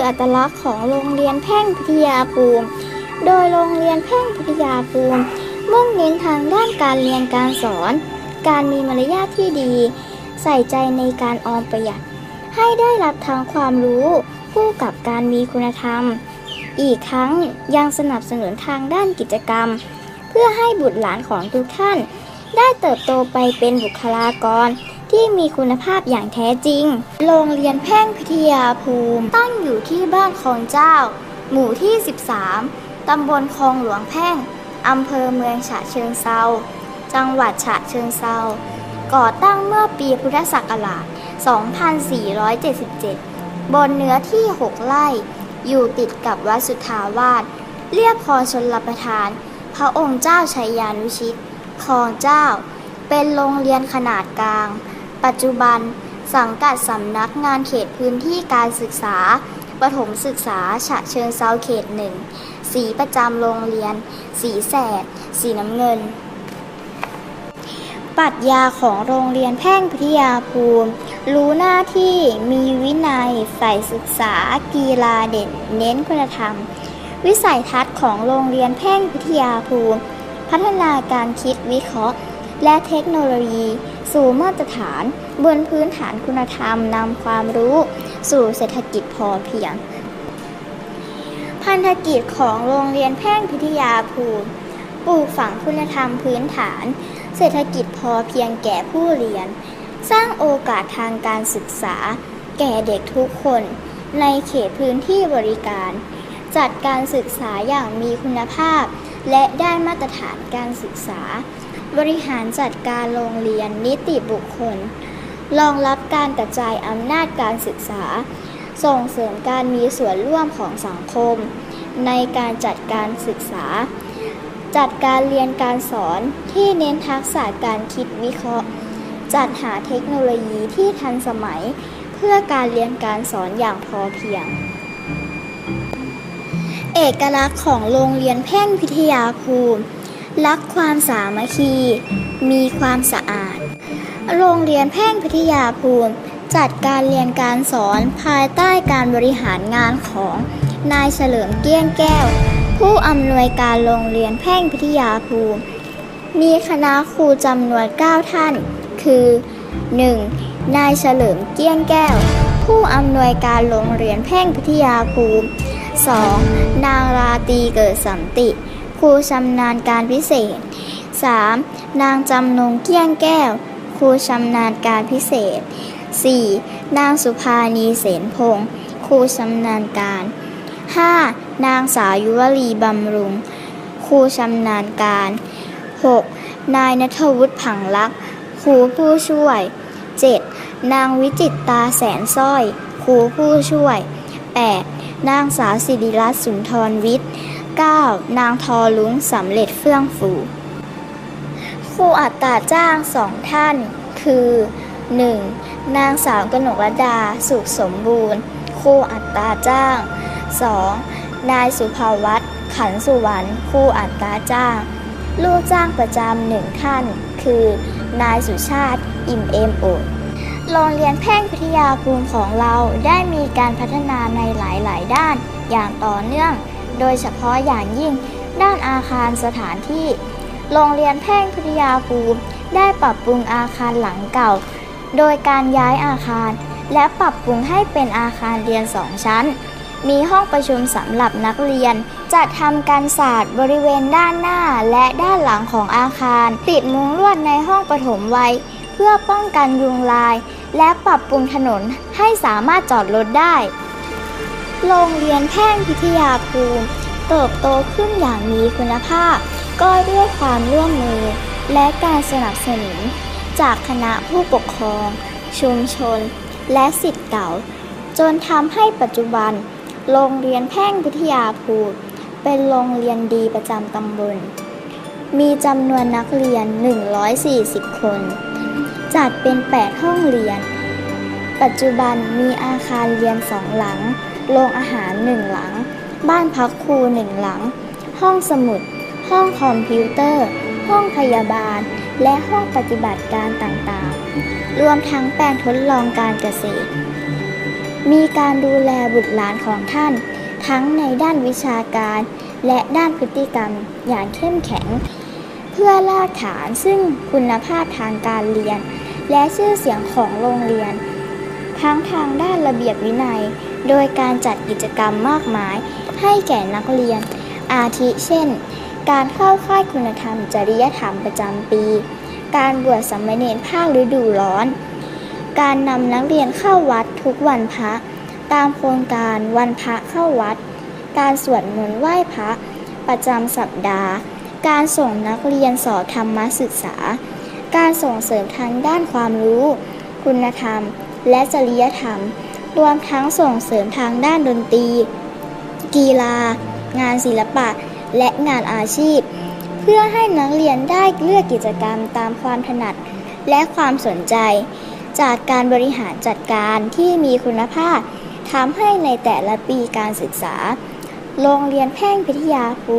คืออัตลักษณ์ของโรงเรียนแพ่งพิทยาภูมิ โดยโรงเรียนแพ่งพิทยาภูมิ มุ่งเน้นทางด้านการเรียนการสอน การมีมารยาทที่ดี ใส่ใจในการออมประหยัด ให้ได้รับทั้งความรู้คู่กับการมีคุณธรรม อีกทั้งยังสนับสนุนทางด้านกิจกรรม เพื่อให้บุตรหลานของทุกท่าน ได้เติบโตไปเป็นบุคลากร ที่มีคุณภาพอย่างแท้จริง โรงเรียนแพ่งพิทยาภูมิ ตั้งอยู่ที่บ้านคลองเจ้า หมู่ที่ 13 ตำบลคลองหลวงแพ่ง อำเภอเมืองฉะเชิงเซา จังหวัดฉะเชิงเซา ก่อตั้งเมื่อปีพุทธศักราช 2477 บนเนื้อที่ 6 ไร่ อยู่ติดกับวัดสุทธาวาส เรียบคลองชนลประทาน พระองค์เจ้าชัยยานุชิต คลองเจ้าเป็นโรงเรียนขนาดกลาง ปัจจุบัน สังกัดสำนักงานเขตพื้นที่การศึกษา ประถมศึกษาฉะเชิงเซาเขตหนึ่ง สีประจำโรงเรียน สีแสด สีน้ำเงินปรัชญาของโรงเรียนแพ่งพิทยาภูมิ รู้หน้าที่มีวินัยใฝ่ศึกษากีฬาเด่นเน้นคุณธรรม วิสัยทัศน์ของโรงเรียนแพ่งพิทยาภูมิ พัฒนาการคิดวิเคราะห์ และเทคโนโลยี สู่มาตรฐานบนพื้นฐานคุณธรรมนำความรู้ สู่เศรษฐกิจพอเพียง พันธกิจของโรงเรียนแพ่งพิทยาภูมิปลูกฝังคุณธรรมพื้นฐาน เศรษฐกิจพอเพียงแก่ผู้เรียน สร้างโอกาสทางการศึกษา แก่เด็กทุกคน ในเขตพื้นที่บริการ จัดการศึกษาอย่างมีคุณภาพ และได้มาตรฐานการศึกษา บริหารจัดการโรงเรียนนิติบุคคล รองรับการกระจายอำนาจการศึกษา ส่งเสริมการมีส่วนร่วมของสังคม ในการจัดการศึกษา จัดการเรียนการสอนที่เน้นทักษะการคิดวิเคราะห์ จัดหาเทคโนโลยีที่ทันสมัย เพื่อการเรียนการสอนอย่างพอเพียงเอกลักษณ์ของโรงเรียนแพ่งพิทยาภูมิ รักความสามัคคี มีความสะอาด โรงเรียนแพ่งพิทยาภูมิ จัดการเรียนการสอนภายใต้การบริหารงานของนายเฉลิมเกี้ยงแก้ว ผู้อำนวยการโรงเรียนแพ่งพิทยาภูมิ มีคณะครูจำนวน 9 ท่าน คือ 1. นายเฉลิมเกี้ยงแก้ว ผู้อำนวยการโรงเรียนแพ่งพิทยาภูมิ 2. นางราตีเกิดสัมติ ครูชำนาญการพิเศษ 3. นางจำนงเกี้ยงแก้ว ครูชำนาญการพิเศษ 4. นางสุภานีเสนพงศ์ครูชำนาญการ 5. นางสาวยุวลีบำรุง ครูชำนาญการ 6. นายนัทวุฒิผังลักษ์ ครูผู้ช่วย 7. นางวิจิตตาแสนสร้อย ครูผู้ช่วย 8. นางสาวสิริรัตน์สุนทรวิทย์ 9. นางทอลุงสำเร็จเฟื่องฟูครูอัตราจ้างสองท่าน คือ 1. นางสาวกนกรดาสุขสมบูรณ์ครูอัตราจ้าง 2. นายสุภาวัตขันสุวรรณครูอัตราจ้าง ลูกจ้างประจำหนึ่งท่าน คือ นายสุชาติ อิ่มเอมโอดโรงเรียนแพ่งพิทยาภูมิของเราได้มีการพัฒนาในหลาย ๆ ด้านอย่างต่อเนื่อง โดยเฉพาะอย่างยิ่งด้านอาคารสถานที่ โรงเรียนแพ่งพิทยาภูมิได้ปรับปรุงอาคารหลังเก่า โดยการย้ายอาคาร และปรับปรุงให้เป็นอาคารเรียนสองชั้น มีห้องประชุมสำหรับนักเรียน จัดทำการศาสตร์บริเวณด้านหน้าและด้านหลังของอาคาร ติดมุงลวดในห้องปฐมวัย เพื่อป้องกันยุงลาย และปรับปรุงถนนให้สามารถจอดรถได้ โรงเรียนแพ่งพิทยาภูมิ เติบโตขึ้นอย่างมีคุณภาพ ก็ด้วยความร่วมมือ และการสนับสนุน จากคณะผู้ปกครอง ชุมชน และสิทธิ์เก่า จนทำให้ปัจจุบัน โรงเรียนแพ่งพิทยาภูมิ เป็นโรงเรียนดีประจำตำบล มีจำนวนนักเรียน 140 คน จัดเป็น 8 ห้องเรียนปัจจุบันมีอาคารเรียนสองหลัง โรงอาหารหนึ่งหลัง บ้านพักครูหนึ่งหลัง ห้องสมุด ห้องคอมพิวเตอร์ ห้องพยาบาล และห้องปฏิบัติการต่างๆ รวมทั้งแปลงทดลองการเกษตร มีการดูแลบุตรหลานของท่าน ทั้งในด้านวิชาการ และด้านพฤติกรรมอย่างเข้มแข็ง เพื่อรากฐานซึ่งคุณภาพทางการเรียน และชื่อเสียงของโรงเรียน ทั้งทางด้านระเบียบวินัย โดยการจัดกิจกรรมมากมาย ให้แก่นักเรียน อาทิเช่น การเข้าค่ายคุณธรรม จริยธรรมประจำปี การบวชสามเณรภาคฤดูร้อน การนำนักเรียนเข้าวัดทุกวันพระ ตามโครงการวันพระเข้าวัด การสวดมนต์ไหว้พระ ประจำสัปดาห์ การส่งนักเรียนสอบธรรมศึกษา การส่งเสริมทางด้านความรู้ คุณธรรม และจริยธรรม รวมทั้งส่งเสริมทางด้านดนตรี กีฬา งานศิลปะ และงานอาชีพ เพื่อให้นักเรียนได้เลือกกิจกรรมตามความถนัดและความสนใจ จากการบริหารจัดการที่มีคุณภาพทำให้ในแต่ละปีการศึกษา โรงเรียนแพ่งพิทยาภู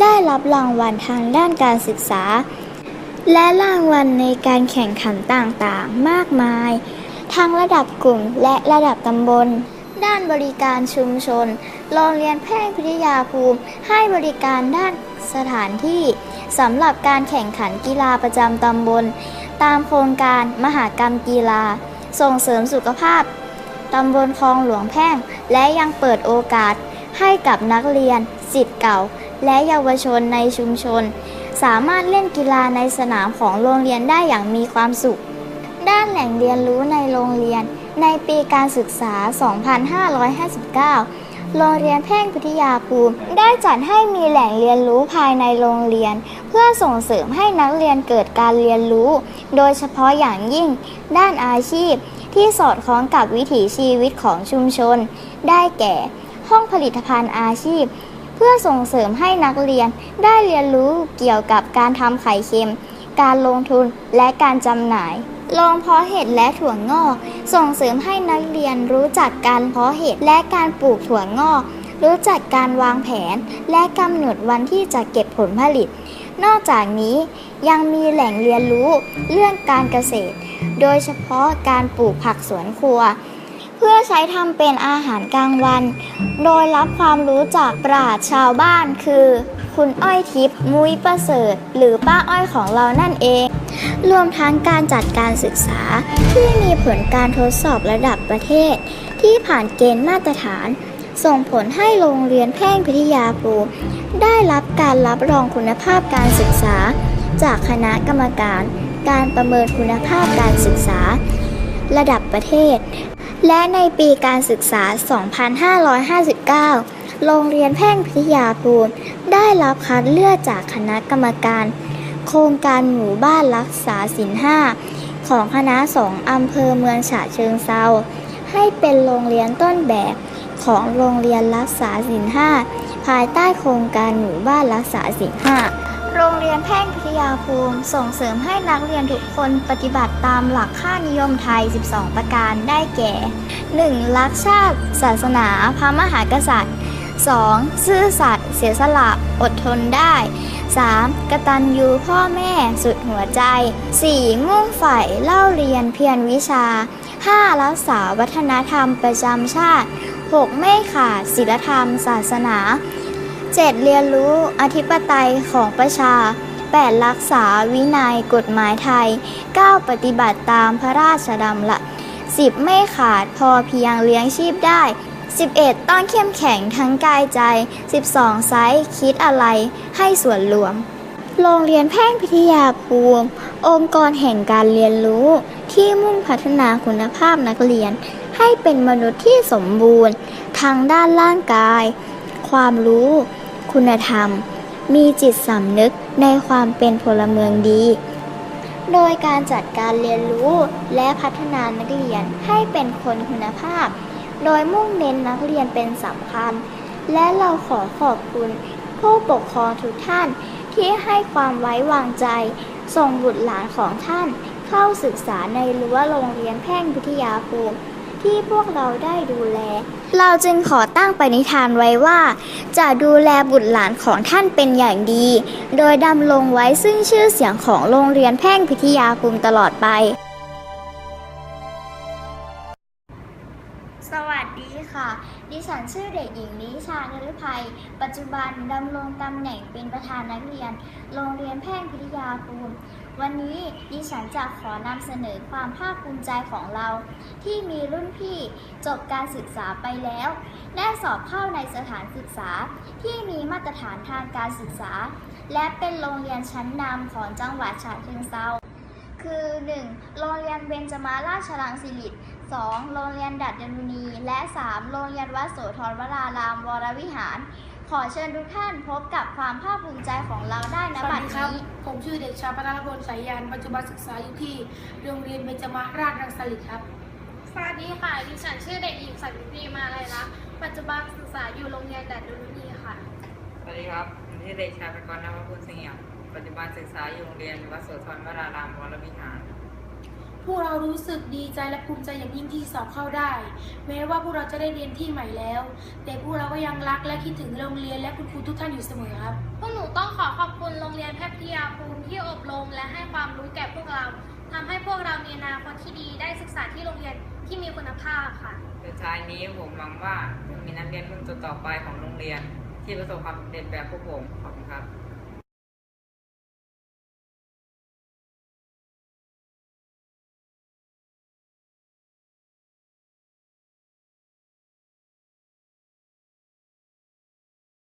ได้รับรางวัลทางด้านการศึกษา และรางวัลในการแข่งขันต่างๆ มากมาย ทั้งระดับกลุ่มและระดับตำบล ด้านบริการชุมชน โรงเรียนแพทย์พิทยาภูมิ ให้บริการด้านสถานที่สำหรับการแข่งขันกีฬาประจำตำบล ตามโครงการมหากรรมกีฬา ส่งเสริมสุขภาพตำบลคลองหลวงแพ่ง และยังเปิดโอกาสให้กับนักเรียนสิทธิ์เก่า และเยาวชนในชุมชน สามารถเล่นกีฬาในสนามของโรงเรียนได้อย่างมีความสุข ด้านแหล่งเรียนรู้ในโรงเรียน ในปีการศึกษา 2559 โรงเรียนแพ่งพิทยาภูมิ ได้จัดให้มีแหล่งเรียนรู้ภายในโรงเรียน เพื่อส่งเสริมให้นักเรียนเกิดการเรียนรู้ โดยเฉพาะอย่างยิ่ง ด้านอาชีพ ที่สอดคล้องกับวิถีชีวิตของชุมชน ได้แก่ ห้องผลิตภัณฑ์อาชีพเพื่อส่งเสริมให้นักเรียนได้เรียนรู้เกี่ยวกับการทำไข่เค็ม การลงทุนและการจำหน่ายโรงเพาะเห็ดและถั่วงอก ส่งเสริมให้นักเรียนรู้จักการเพาะเห็ดและการปลูกถั่วงอก รู้จักการวางแผน และกำหนดวันที่จะเก็บผลผลิต นอกจากนี้ยังมีแหล่งเรียนรู้เรื่องการเกษตร โดยเฉพาะการปลูกผักสวนครัวเพื่อใช้ทำเป็นอาหารกลางวัน โดยรับความรู้จากปราชญ์ชาวบ้านคือ คุณอ้อยทิพย์มุ้ยประเสริฐ หรือป้าอ้อยของเรานั่นเอง รวมทั้งการจัดการศึกษาที่มีผลการทดสอบระดับประเทศ ที่ผ่านเกณฑ์มาตรฐาน ส่งผลให้โรงเรียนแพ่งพิทยาภูมิได้รับการรับรองคุณภาพการศึกษา จากคณะกรรมการ การประเมินคุณภาพการศึกษา ระดับประเทศ และในปีการศึกษา 2559 โรงเรียนแพ่งพิทยาภูมิได้รับคัดเลือกจากคณะกรรมการ โครงการหมู่บ้านรักษาศีลห้าของคณะสงอำเภอเมืองฉะเชิงเซาให้เป็นโรงเรียนต้นแบบของโรงเรียนรักษาศีลห้าภายใต้โครงการหมู่บ้านรักษาศีลห้าโรงเรียนแพ่งพิทยาภูมิส่งเสริมให้นักเรียนทุกคนปฏิบัติตามหลักค่านิยมไทย 12 ประการได้แก่ 1. รักชาติ ศาสนา พระมหากษัตริย์ 2. ซื่อสัตย์เสียสละอดทนได้ 3. กตัญญูพ่อแม่สุดหัวใจ 4. มุ่งใฝ่เล่าเรียนเพียรวิชา 5. รักษาวัฒนธรรมประจำชาติ 6. ไม่ขาดศีลธรรมศาสนา 7. เรียนรู้อธิปไตยของประชา 8. รักษาวินัยกฎหมายไทย 9. ปฏิบัติตามพระราชดำรัส 10. ไม่ขาดพอเพียงเลี้ยงชีพได้ 11. ต้องเข้มแข็งทั้งกายใจ 12. ไซส์คิดอะไรให้ส่วนรวม โรงเรียนแพ่งพิทยาภูมิ องค์กรแห่งการเรียนรู้ที่มุ่งพัฒนาคุณภาพนักเรียน ให้เป็นมนุษย์ที่สมบูรณ์ ทางด้านร่างกาย ความรู้ คุณธรรม มีจิตสำนึกในความเป็นพลเมืองดีโดยการจัดการเรียนรู้และพัฒนานักเรียนให้เป็นคนคุณภาพ โดยมุ่งเน้นนักเรียนเป็นสำคัญ และเราขอขอบคุณ ผู้ปกครองทุกท่านที่ให้ความไว้วางใจ ส่งบุตรหลานของท่าน เข้าศึกษาในรั้วโรงเรียนแพ่งพิทยาภูมิที่พวกเราได้ดูแล เราจึงขอตั้งปณิธานไว้ว่า จะดูแลบุตรหลานของท่านเป็นอย่างดี โดยดำรงไว้ซึ่งชื่อเสียงของโรงเรียนแพ่งพิทยาภูมิตลอดไป ฉันชื่อเด็กหญิงนิชานฤภัย ปัจจุบันดำรงตำแหน่งเป็นประธานนักเรียน โรงเรียนแพทย์พิทยาภูมิ วันนี้ดิฉันจะขอนำเสนอความภาคภูมิใจของเรา ที่มีรุ่นพี่จบการศึกษาไปแล้วและสอบเข้าในสถานศึกษาที่มีมาตรฐานทางการศึกษา และเป็นโรงเรียนชั้นนำของจังหวัดฉะเชิงเทรา คือ 1. โรงเรียนเบญจมาราชรังสิริ 2. โรงเรียนดัดดนุนีและ 3. โรงเรียนวัดโสธรวรารามวรวิหาร ขอเชิญทุกท่านพบกับความภาคภูมิใจของเราได้สนะวับัสดดีครับนี้ ผมชื่อเด็กชายปนรพลสายยาน ปัจจุบันศึกษาอยู่ที่โรงเรียนเบญจมาราชรังสฤษครับ สวัสดีค่ะ ดิฉันชื่อเด็กหญิงสันติมาลัยลักษณ์ปัจจุบันศึกษาอยู่โรงเรียนดัดดุลนีค่ะ สวัสดีครับผมชื่อเด็กชายประกรณ์นวพุทธเสงี่ยม ปัจจุบันศึกษาอยู่โรงเรียนวัดโสธรวรารามวรวิหาร พวกเรารู้สึกดีใจและภูมิใจอย่างยิ่งที่สอบเข้าได้ แม้ว่าพวกเราจะได้เรียนที่ใหม่แล้ว แต่พวกเราก็ยังรักและคิดถึงโรงเรียนและคุณครูทุกท่านอยู่เสมอครับ พวกหนูต้องขอขอบคุณโรงเรียนแพทย์พิทยาภูมิที่อบรมและให้ความรู้แก่พวกเราทำให้พวกเรามีอนาคตที่ดีได้ศึกษาที่โรงเรียนที่มีคุณภาพค่ะ สุดท้ายนี้ผมหวังว่าจะมีนักเรียนรุ่นต่อๆไปของโรงเรียน ที่ประสบความสำเร็จแบบพวกผมขอบคุณครับ